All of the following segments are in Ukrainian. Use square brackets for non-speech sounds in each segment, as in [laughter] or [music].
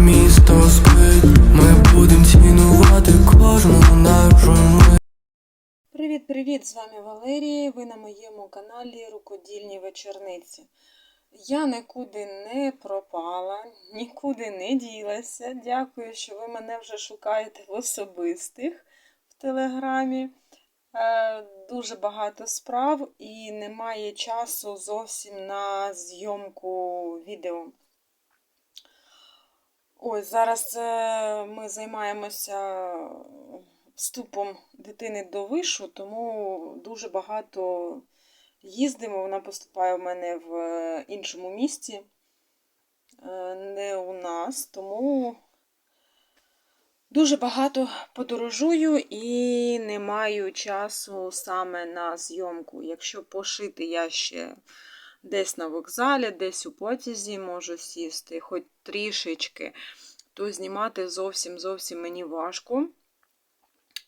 місто спить, ми будем цінувати кожну нашу мить. Привіт, привіт! З вами Валерія. Ви на моєму каналі Рукодільні вечорниці. Я нікуди не пропала, нікуди не ділася. Дякую, що ви мене вже шукаєте в особистих в телеграмі. Е, Дуже багато справ і немає часу зовсім на зйомку відео. Ось зараз е, ми займаємося вступом дитини до вишу, тому дуже багато їздимо. Вона поступає в мене в е, іншому місті, е, не у нас, тому дуже багато подорожую і не маю часу саме на зйомку. Якщо пошити я ще десь на вокзалі, десь у потязі можу сісти, хоч трішечки, то знімати зовсім зовсім мені важко.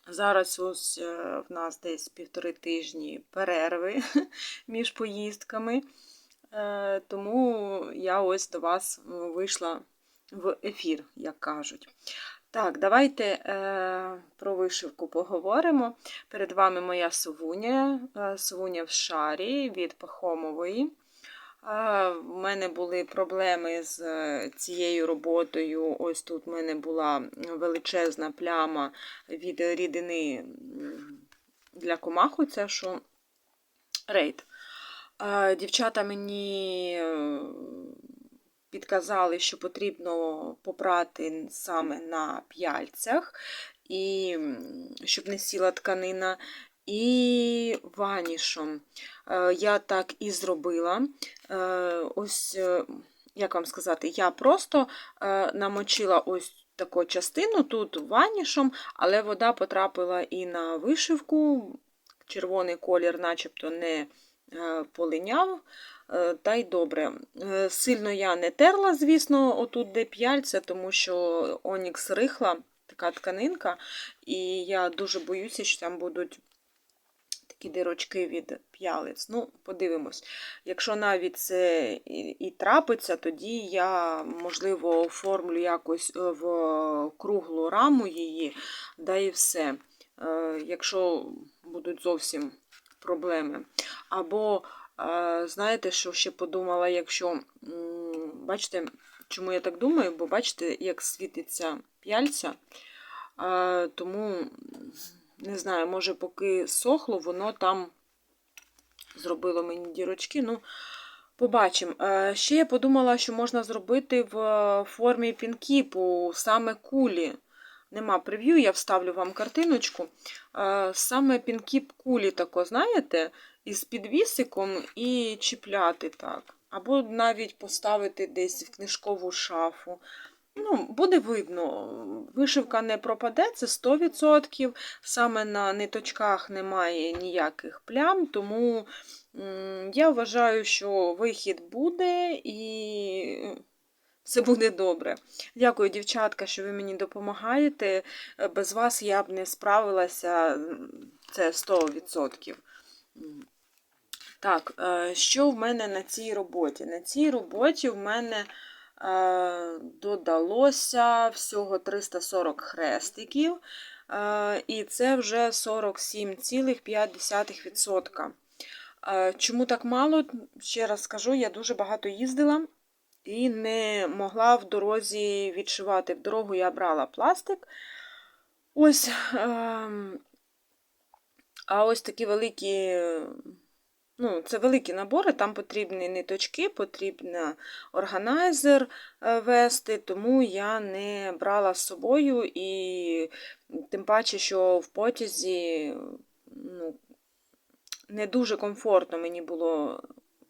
Зараз ось е, в нас десь півтори тижні перерви [laughs] між поїздками, Е, тому я ось до вас вийшла в ефір, як кажуть. Так, давайте е, про вишивку поговоримо. Перед вами моя совуня, е, совуня в шарі від Пахомової. У мене були проблеми з е, цією роботою. Ось тут в мене була величезна пляма від рідини для комаху, це що рейд. Дівчата мені е, підказали, що потрібно попрати саме на п'яльцях, і щоб не сіла тканина, і ванішом. Е, Я так і зробила. Е, Ось, е, як вам сказати, я просто намочила ось таку частину тут ванішом, але вода потрапила і на вишивку. Червоний колір, начебто, не полиняв. Та й добре. Сильно я не терла, звісно, отут де п'яльця, тому що Онікс рихла, така тканинка, і я дуже боюся, що там будуть такі дирочки від п'ялиць. Ну, подивимось. Якщо навіть це і, трапиться, тоді я, можливо, оформлю якось е, в круглу раму її, да і все. Е, Якщо будуть зовсім проблеми. Або, е, знаєте, що ще подумала, якщо, бачите, чому я так думаю, бо бачите, як світиться п'яльця, тому не знаю, може, поки сохло, воно там зробило мені дірочки. Ну, побачимо. Е, Ще я подумала, що можна зробити в е, формі пінкіпу, саме кулі. Нема прев'ю, я вставлю вам картиночку. Е, Саме пінкіп кулі, тако, знаєте, із підвісиком і чіпляти так. Або навіть поставити десь в книжкову шафу. Ну, буде видно, вишивка не пропаде, це 100%. Саме на ниточках немає ніяких плям, тому я вважаю, що вихід буде і все буде добре. Дякую, дівчатка, що ви мені допомагаєте. Е, Без вас я б не справилася, це 100%. Так, е, що в мене на цій роботі? На цій роботі в мене е, додалося всього 340 хрестиків, е, і це вже 47,5%. Е, Чому так мало? Ще раз скажу, я дуже багато їздила і не могла в дорозі відшивати. В дорогу я брала пластик. Ось, ем, а ось такі великі. Ну, це великі набори, там потрібні ниточки, потрібно органайзер е, вести, тому я не брала з собою і тим паче, що в потязі ну, не дуже комфортно мені було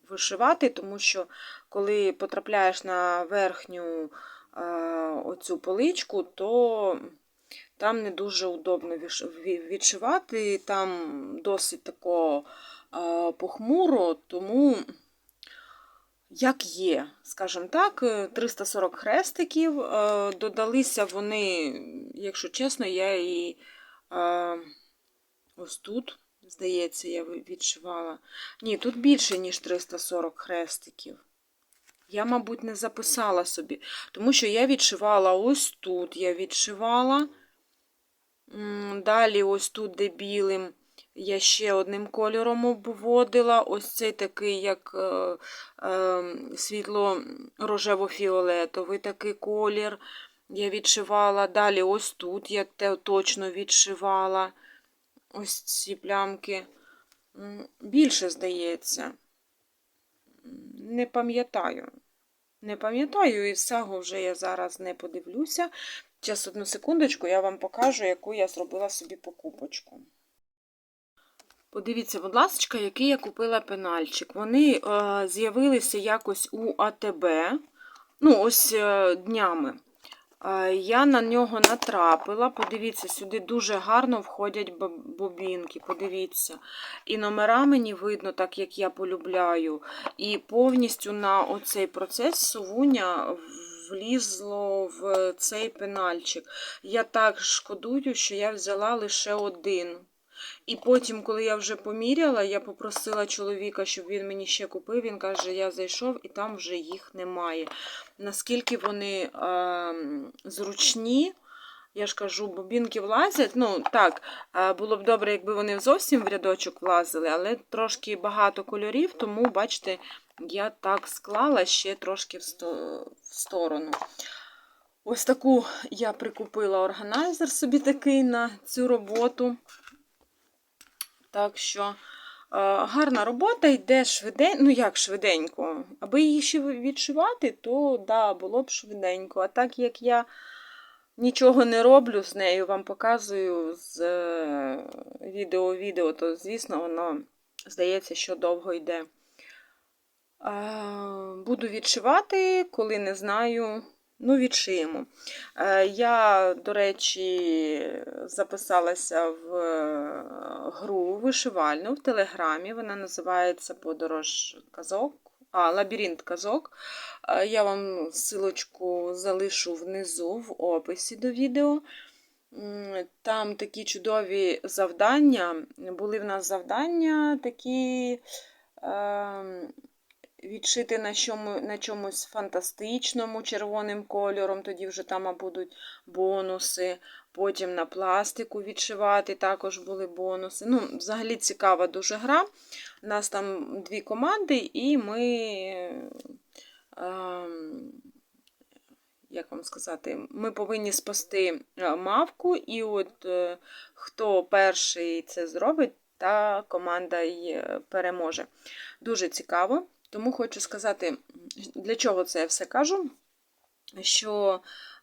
вишивати, тому що коли потрапляєш на верхню е, оцю поличку, то там не дуже удобно відшивати, там досить такого е, похмуро, тому як є, скажімо так, е, 340 хрестиків. е, Додалися вони, якщо чесно, я і е, ось тут, здається, я відшивала. Ні, тут більше, ніж 340 хрестиків. Я, мабуть, не записала собі, тому що я відшивала ось тут, я відшивала. Далі, ось тут, де білим, я ще одним кольором обводила. Ось цей такий, як е, е, світло рожево-фіолетовий такий колір. Я відшивала. Далі ось тут я те точно відшивала. Ось ці плямки. Більше, здається. Не пам'ятаю. Не пам'ятаю, і всього вже я зараз не подивлюся. Зараз одну секундочку, я вам покажу, яку я зробила собі покупочку. Подивіться, будь ласка, який я купила пенальчик. Вони е, з'явилися якось у АТБ, ну, ось е, днями. Е, я на нього натрапила. Подивіться, сюди дуже гарно входять бобінки. Подивіться. І номера мені видно, так як я полюбляю. І повністю на оцей процес сувуня влізло в цей пенальчик. Я так шкодую, що я взяла лише один. І потім, коли я вже поміряла, я попросила чоловіка, щоб він мені ще купив. Він каже, я зайшов і там вже їх немає. Наскільки вони е, зручні, я ж кажу, бобінки влазять. Ну, так, е, було б добре, якби вони зовсім в рядочок влазили, але трошки багато кольорів, тому, бачите, я так склала ще трошки в сто- в сторону. Ось таку я прикупила органайзер собі такий на цю роботу. Так що е, гарна робота, йде швиденько. Ну, як швиденько. Аби її ще відшивати, то да, було б швиденько. А так як я нічого не роблю з нею, вам показую з е, відео відео, то, звісно, воно здається, що довго йде. Е, Буду відшивати, коли не знаю. Ну, відшиємо. Е, Я, до речі, записалася в е, гру вишивальну в Телеграмі. Вона називається Подорож казок, а, Лабіринт казок. Е, Я вам ссылочку залишу внизу в описі до відео. Там такі чудові завдання. Були в нас завдання такі. ем, відшити на, чому, на чомусь фантастичному червоним кольором, тоді вже там будуть бонуси. Потім на пластику відшивати також були бонуси. Ну, Взагалі цікава дуже гра. У нас там дві команди, і ми, ем, як вам сказати, ми повинні спасти е, мавку, і от е, хто перший це зробить, та команда й е, переможе. Дуже цікаво. Тому хочу сказати, для чого це я все кажу. Що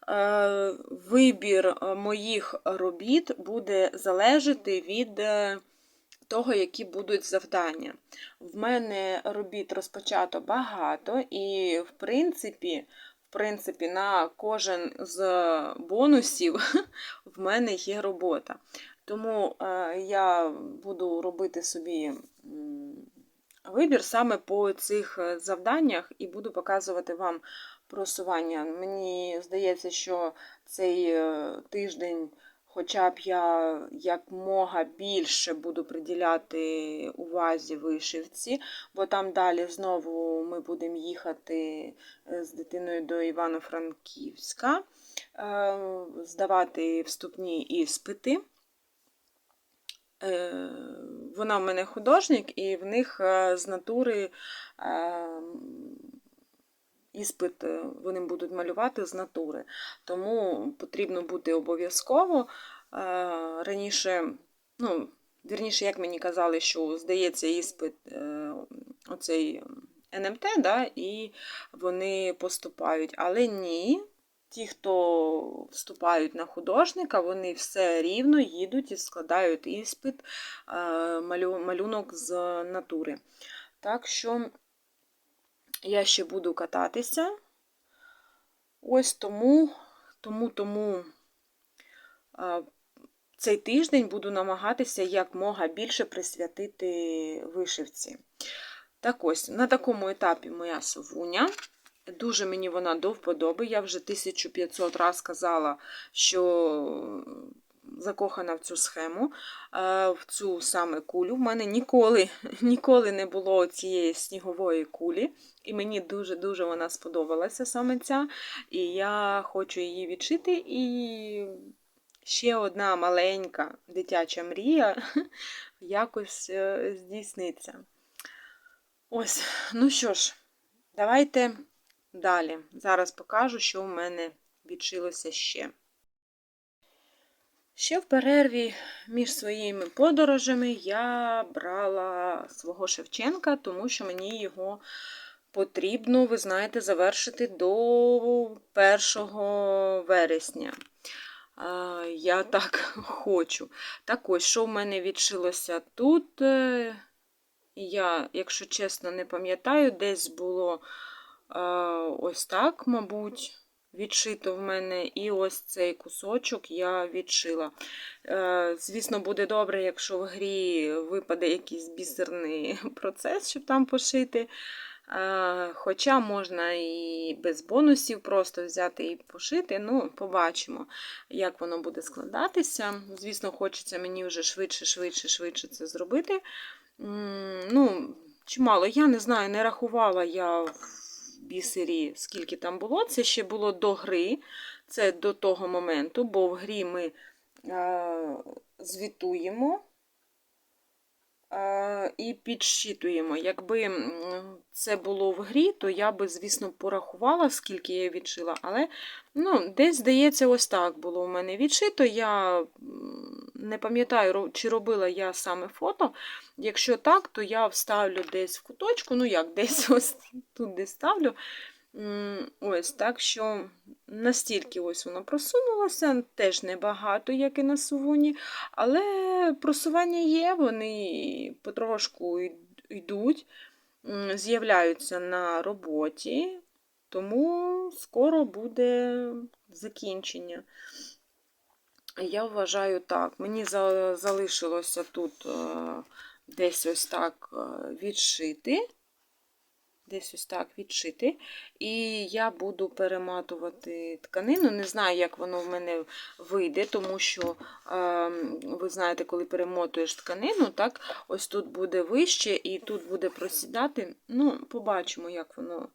е, вибір е, моїх робіт буде залежати від е, того, які будуть завдання. В мене робіт розпочато багато, і, в принципі, в принципі, на кожен з бонусів [laughs] в мене є робота. Тому е, я буду робити собі. Вибір саме по цих е, завданнях і буду показувати вам просування. Мені здається, що цей е, тиждень, хоча б я якмога більше буду приділяти увазі вишивці, бо там далі знову ми будемо їхати е, з дитиною до Івано-Франківська, здавати вступні іспити. Е, Вона в мене художник, і в них е, з натури е, іспит вони будуть малювати з натури. Тому потрібно бути обов'язково. Раніше, ну, вірніше, як мені казали, що здається іспит оцей НМТ, да, і вони поступають. Але ні. Ті, хто вступають на художника, вони все рівно їдуть і складають іспит, е, малюнок з натури. Так що я ще буду кататися. Ось тому, тому, тому е, цей тиждень буду намагатися якмога більше присвятити вишивці. Так ось, на такому етапі моя совуня. Дуже мені вона до вподоби. Я вже 1500 раз казала, що закохана в цю схему, е, в цю саме кулю. В мене ніколи, [laughs] ніколи не було цієї снігової кулі, і мені дуже-дуже вона сподобалася саме ця. І я хочу її відшити. І ще одна маленька дитяча мрія [laughs] якось е, здійсниться. Ось, ну що ж, давайте далі. Зараз покажу, що в мене відшилося ще. Ще в перерві між своїми подорожами я брала свого Шевченка, тому що мені його потрібно, ви знаєте, завершити до 1 вересня. Я так [laughs] хочу. Так ось, що в мене відшилося тут? Е, Я, якщо чесно, не пам'ятаю, десь було ось так, мабуть, відшито в мене, і ось цей кусочок я відшила. Е, Звісно, буде добре, якщо в грі випаде якийсь бісерний [laughs] процес, щоб там пошити. Хоча можна і без бонусів просто взяти і пошити. Ну, побачимо, як воно буде складатися. Звісно, хочеться мені вже швидше, швидше, швидше це зробити. Ну, чимало, я не знаю, не рахувала я бісері, скільки там було. Це ще було до гри, це до того моменту, бо в грі ми е, звітуємо і підсчитуємо. Якби це було в грі, то я би, звісно, порахувала, скільки я відшила, але ну, десь, здається, ось так було у мене відшито. Я не пам'ятаю, чи робила я саме фото. Якщо так, то я вставлю десь в куточку, ну як, десь [laughs] ось тут десь ставлю. Ось, так що настільки ось воно просунулося, теж небагато, як і на сувоні, але просування є, вони потрошку йдуть, з'являються на роботі, тому скоро буде закінчення. Я вважаю так. Мені залишилося тут е, десь ось так е, відшити. Десь ось так відшити. І я буду перематувати тканину. Не знаю, як воно в мене вийде, тому що, е, ви знаєте, коли перемотуєш тканину, так, ось тут буде вище і тут буде просідати. Ну, побачимо, як воно,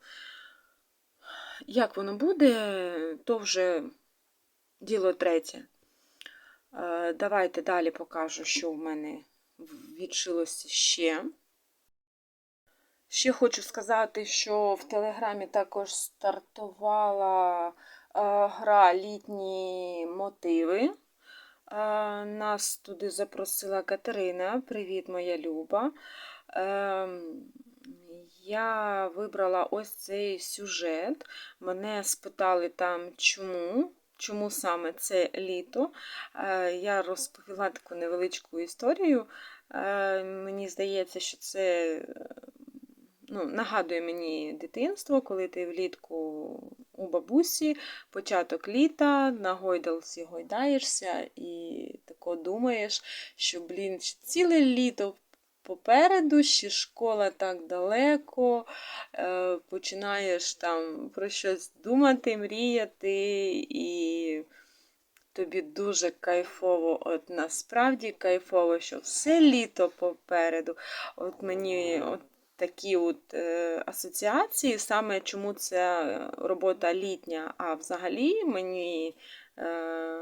як воно буде, то вже діло третє. Е, Давайте далі покажу, що в мене відшилося ще. Ще хочу сказати, що в Телеграмі також стартувала е, гра літні мотиви. Е, Нас туди запросила Катерина. Привіт, моя Люба. Е, Я вибрала ось цей сюжет. Мене спитали там, чому. Чому саме це літо? Е, Я розповіла таку невеличку історію. Мені здається, що це ну, нагадує мені дитинство, коли ти влітку у бабусі, початок літа, на гойдалці гойдаєшся і тако думаєш, що, блін, ціле літо попереду, ще школа так далеко, е, починаєш там про щось думати, мріяти, і тобі дуже кайфово, от насправді кайфово, що все літо попереду. От мені от такі от е, асоціації, саме чому це робота літня, а взагалі мені е,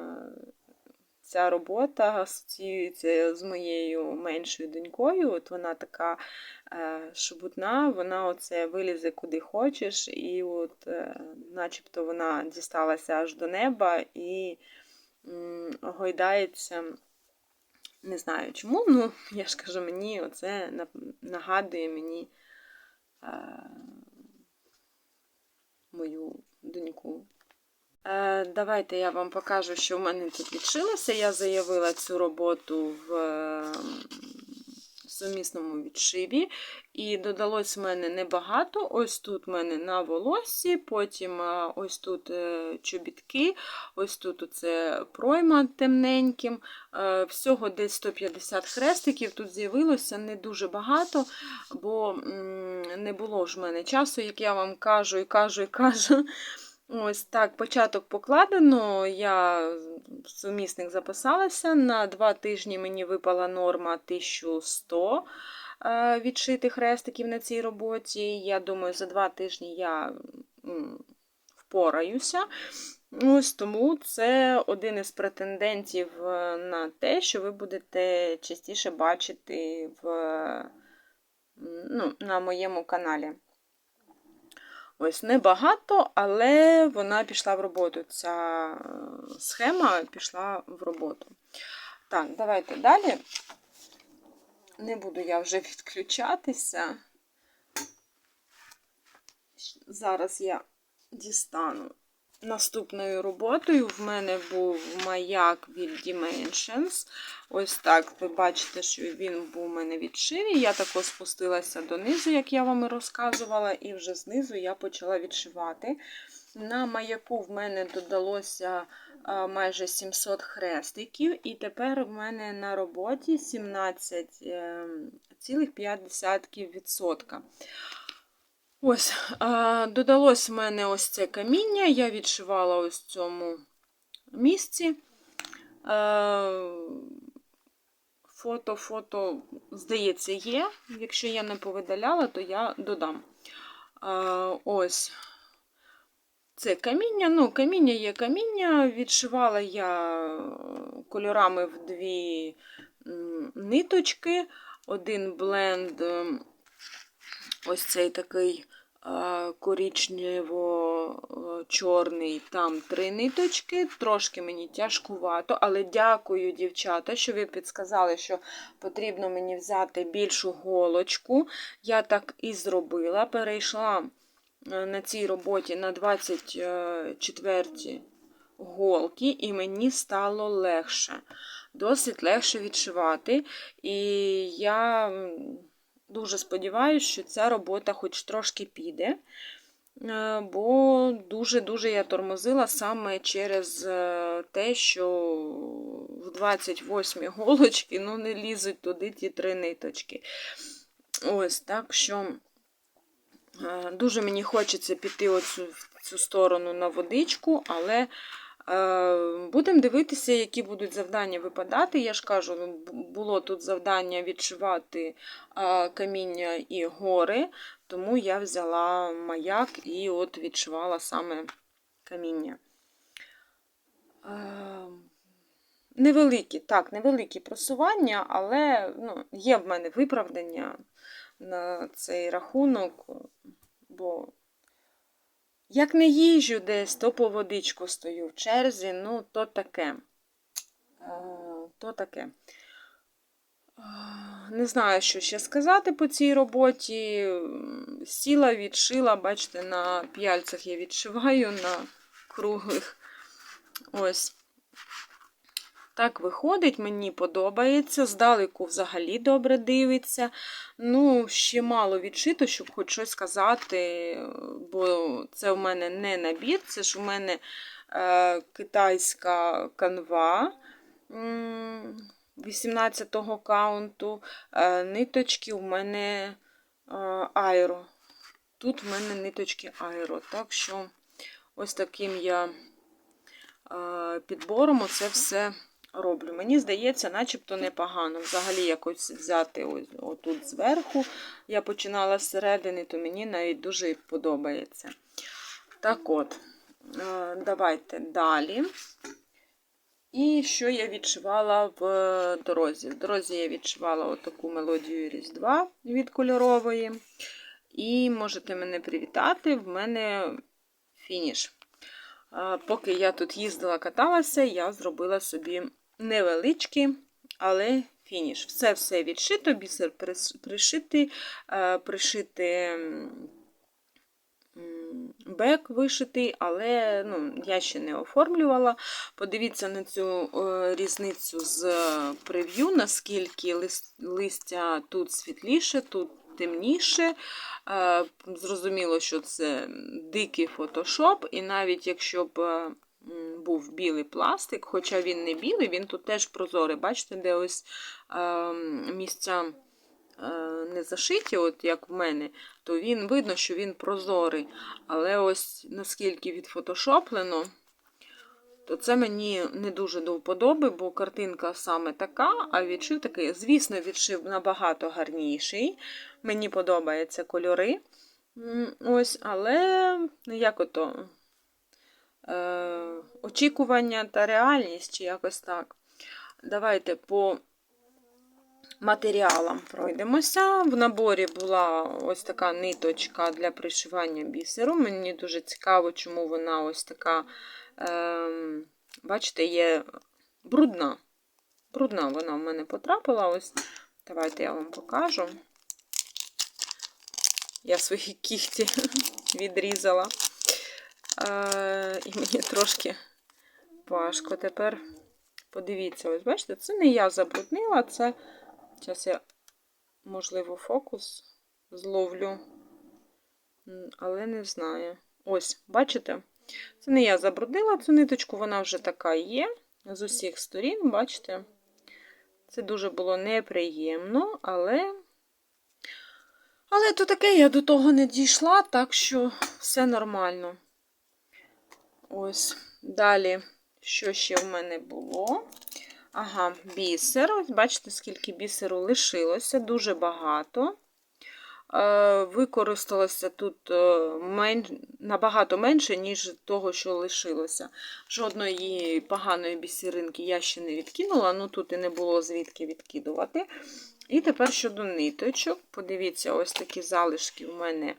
ця робота асоціюється з моєю меншою донькою. От вона така е, шебутна, вона оце вилізе куди хочеш, і от е, начебто вона дісталася аж до неба і м, гойдається. Не знаю чому, ну [laughs] я ж кажу, мені оце нагадує мені е, мою доньку. Е, давайте я вам покажу, що в мене тут відшилося. Я заявила цю роботу в е, сумісному відшиві. І додалось в мене небагато. Ось тут в мене на волоссі, потім ось тут е, чобітки, ось тут оце пройма темненьким. Е, Всього десь 150 хрестиків. Тут з'явилося не дуже багато, бо не було ж в мене часу, як я вам кажу і кажу і кажу. Ось так, початок покладено. Я в сумісник записалася. На два тижні мені випала норма 1100 е, відшитих хрестиків на цій роботі. Я думаю, за два тижні я впораюся. Ось тому це один із претендентів е, на те, що ви будете частіше бачити в, ну, на моєму каналі. Ось небагато, але вона пішла в роботу. Ця е, схема пішла в роботу. Так, давайте далі. Не буду я вже відключатися. Зараз я дістану наступною роботою. В мене був маяк від Dimensions. Ось так ви бачите, що він був у мене відшивий. Я також спустилася донизу, як я вам і розказувала, і вже знизу я почала відшивати. На маяку в мене додалося майже 700 хрестиків, і тепер в мене на роботі ем, 17,5%. Ось, додалось в мене ось це каміння, я відшивала ось в цьому місці. Е, Фото, фото, здається, є. Якщо я не повидаляла, то я додам. Е, Ось це каміння. Ну, каміння є каміння. Відшивала я кольорами в дві ниточки. Один бленд, ось цей такий корічнево-чорний, там три ниточки. Трошки мені тяжкувато, але дякую, дівчата, що ви підсказали, що потрібно мені взяти більшу голочку. Я так і зробила. Перейшла е, на цій роботі на 24 голки, і мені стало легше. Досить легше відшивати. І я дуже сподіваюся, що ця робота хоч трошки піде. Е, Бо дуже-дуже я тормозила саме через е, те, що в 28 голочки ну, не лізуть туди ті три ниточки. Ось так що е, дуже мені хочеться піти оцю, в цю сторону на водичку, але будемо дивитися, які будуть завдання випадати. Я ж кажу, ну, було тут завдання відшивати каміння і гори, тому я взяла маяк і от відшивала саме каміння. Невеликі, так, невеликі просування, але ну, є в мене виправдання на цей рахунок, бо як не їжджу десь, то по водичку стою в черзі, ну, то таке. Е, То таке. Е, Не знаю, що ще сказати по цій роботі. Сіла, відшила, бачите, на п'яльцях я відшиваю на круглих. Ось. Так виходить, мені подобається. Здалеку взагалі добре дивиться. Ну, ще мало відшито, щоб хоч щось сказати, бо це в мене не набір, це ж у мене е, китайська канва. 18-го каунту. Е, ниточки у мене е, аеро. Тут в мене ниточки аеро. Так що ось таким я е, підбором оце все роблю. Мені здається, начебто непогано. Взагалі якось взяти ось отут зверху. Я починала зсередини, то мені навіть дуже подобається. Так от, е, давайте далі. І що я відшивала в дорозі? В дорозі я відшивала отаку мелодію Різдва від кольорової. І можете мене привітати, в мене фініш. Поки я тут їздила, каталася, я зробила собі невеличкий, але фініш. Все все відшито, бісер е, пришити м, м, бек вишитий, але ну, я ще не оформлювала. Подивіться на цю е, різницю з прев'ю, наскільки лис- листя тут світліше, тут темніше. Е, Зрозуміло, що це дикий фотошоп, і навіть якщо б е, був білий пластик, хоча він не білий, він тут теж прозорий. Бачите, де ось е, місця е, не зашиті, от як в мене, то він видно, що він прозорий. Але ось наскільки відфотошоплено, то це мені не дуже до вподоби, бо картинка саме така, а відшив такий, звісно, відшив набагато гарніший. Мені подобаються кольори. Ось, але як ото очікування та реальність, чи якось так. Давайте по матеріалам пройдемося. В наборі була ось така ниточка для пришивання бісеру. Мені дуже цікаво, чому вона ось така, е, бачите, є брудна. Брудна вона в мене потрапила. Ось, давайте я вам покажу. Я свої кігті [laughs] відрізала. Е, і мені трошки важко тепер. Подивіться, ось бачите, це не я забруднила, це. Зараз я, можливо, фокус зловлю, але не знаю. Ось, бачите? Це не я забруднила цю ниточку, вона вже така є. З усіх сторін, бачите? Це дуже було неприємно, але. Але то таке, я до того не дійшла, так що все нормально. Ось, далі, що ще в мене було? Ага, бісер. Ось бачите, скільки бісеру лишилося, дуже багато. Е, Використалося тут е, мен... набагато менше, ніж того, що лишилося. Жодної поганої бісеринки я ще не відкинула, ну тут і не було звідки відкидувати. І тепер щодо ниточок, подивіться, ось такі залишки у мене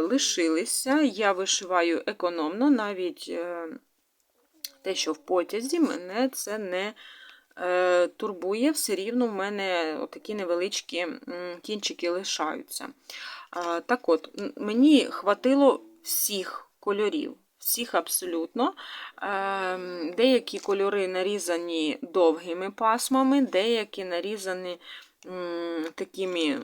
лишилися. Я вишиваю економно, навіть е, те, що в потязі, мене це не е, турбує, все рівно в мене такі невеличкі кінчики лишаються. Так от, мені хватило всіх кольорів. Всіх абсолютно. Деякі кольори нарізані довгими пасмами, деякі нарізані такими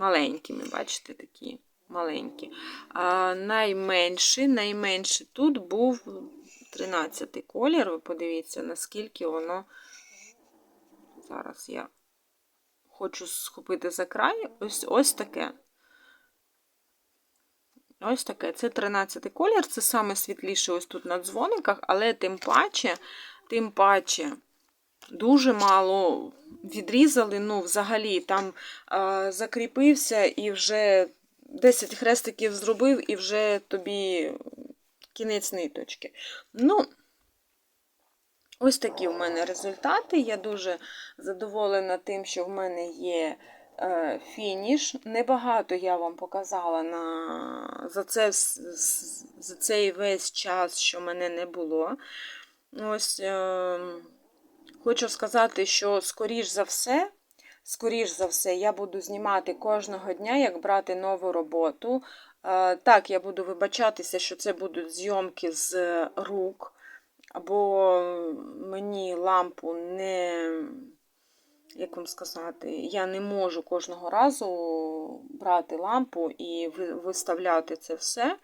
маленькими, бачите, такі маленькі. А найменший, найменший тут був 13 колір. Ви подивіться, наскільки воно. Зараз я хочу схопити за край. Ось ось таке. Ось таке. Це 13 колір, це саме світліше ось тут на дзвониках, але тим паче, тим паче, дуже мало відрізали. Ну, взагалі, там а, закріпився і вже 10 хрестиків зробив, і вже тобі кінець ниточки. Ну, ось такі в мене результати. Я дуже задоволена тим, що в мене є е, фініш. Небагато я вам показала на, за, це, за цей весь час, що мене не було. Ось, е, хочу сказати, що скоріш за все. Скоріш за все, я буду знімати кожного дня, як брати нову роботу. Е, Так, я буду вибачатися, що це будуть зйомки з рук, або мені лампу не, як вам сказати, я не можу кожного разу брати лампу і виставляти це все,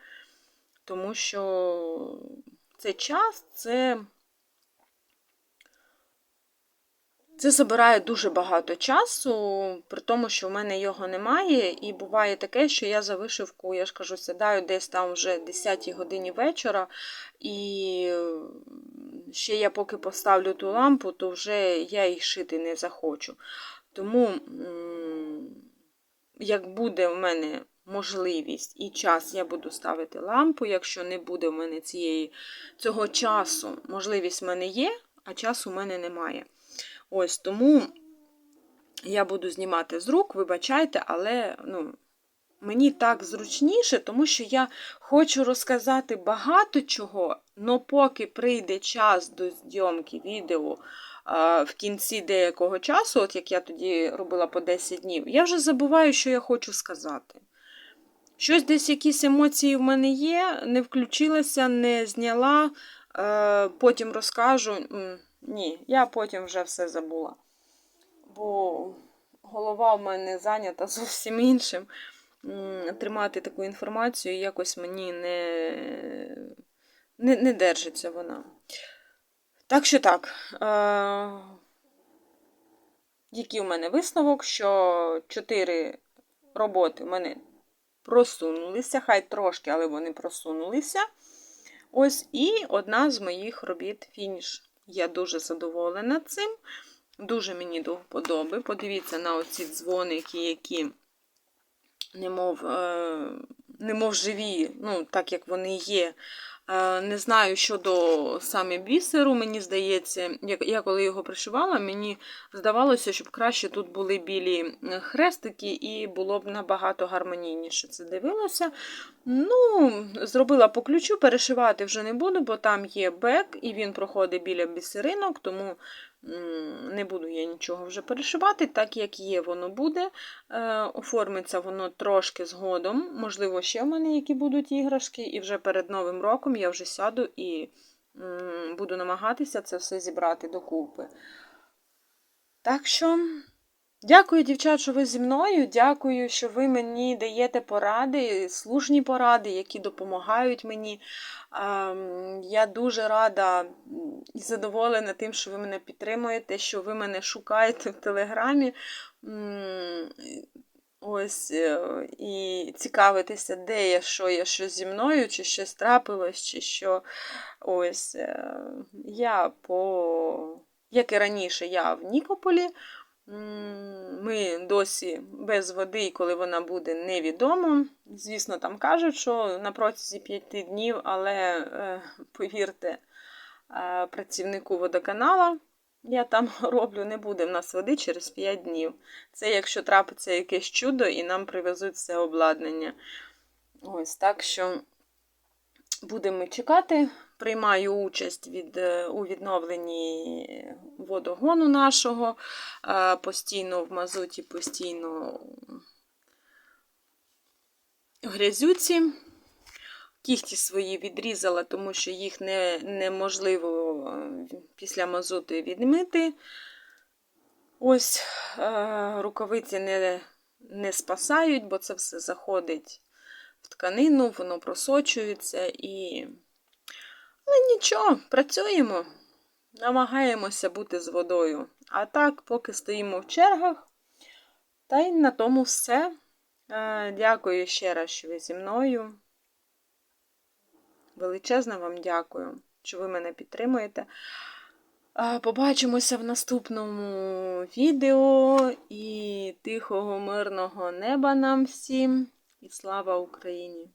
тому що це час, це. Це забирає дуже багато часу, при тому, що в мене його немає. І буває таке, що я за вишивку, я ж кажу, сідаю десь там вже 10 годині вечора, і ще я поки поставлю ту лампу, то вже я її шити не захочу. Тому, як буде в мене можливість і час, я буду ставити лампу. Якщо не буде в мене цієї, цього часу, можливість в мене є, а часу в мене немає. Ось тому я буду знімати з рук, вибачайте, але ну, мені так зручніше, тому що я хочу розказати багато чого, але поки прийде час до зйомки відео в кінці деякого часу, от як я тоді робила по 10 днів, я вже забуваю, що я хочу сказати. Щось десь якісь емоції в мене є, не включилася, не зняла, е, потім розкажу. Ні, я потім вже все забула. Бо голова в мене зайнята [laughs] зовсім іншим. Тримати таку інформацію якось мені не, не, не держиться вона. Так що так. Е, який у мене висновок, що 4 роботи в мене просунулися, хай трошки, але вони просунулися. Ось і одна з моїх робіт фініш. Я дуже задоволена цим. Дуже мені до вподоби. Подивіться на оці дзвоники, які немов, е, немов живі, ну, так як вони є. Е, Не знаю щодо саме бісеру, мені здається, я коли його пришивала, мені здавалося, щоб краще тут були білі хрестики, і було б набагато гармонійніше це дивилося. Ну, зробила по ключу, перешивати вже не буду, бо там є бек, і він проходить біля бісеринок, тому не буду я нічого вже перешивати, так як є, воно буде. Е, Оформиться воно трошки згодом. Можливо, ще в мене які будуть іграшки, і вже перед Новим роком я вже сяду і буду намагатися це все зібрати докупи. Так що. Дякую, дівчат, що ви зі мною. Дякую, що ви мені даєте поради, слушні поради, які допомагають мені. Ем, Я дуже рада і задоволена тим, що ви мене підтримуєте, що ви мене шукаєте в Телеграмі. Ось е, і цікавитеся, де я, що я, що зі мною, чи щось трапилось, чи що. Ось е, я по, як і раніше, я в Нікополі. Ми досі без води, і коли вона буде, невідомо. Звісно, там кажуть, що на протязі п'яти днів, але е, повірте працівнику водоканала, я там [laughs] роблю, не буде в нас води через 5 днів. Це якщо трапиться якесь чудо і нам привезуть все обладнання. Ось так що будемо чекати. Приймаю участь від, е, у відновленні водогону нашого. Е, Постійно в мазуті, постійно в грязюці. Кіхті свої відрізала, тому що їх не, неможливо е, після мазути відмити. Ось е, рукавиці не, не спасають, бо це все заходить в тканину, воно просочується і. Але нічого, працюємо, намагаємося бути з водою. А так, поки стоїмо в чергах. Та й на тому все. Е, Дякую ще раз, що ви зі мною. Величезне вам дякую, що ви мене підтримуєте. Побачимося в наступному відео і тихого, мирного неба нам всім. І слава Україні!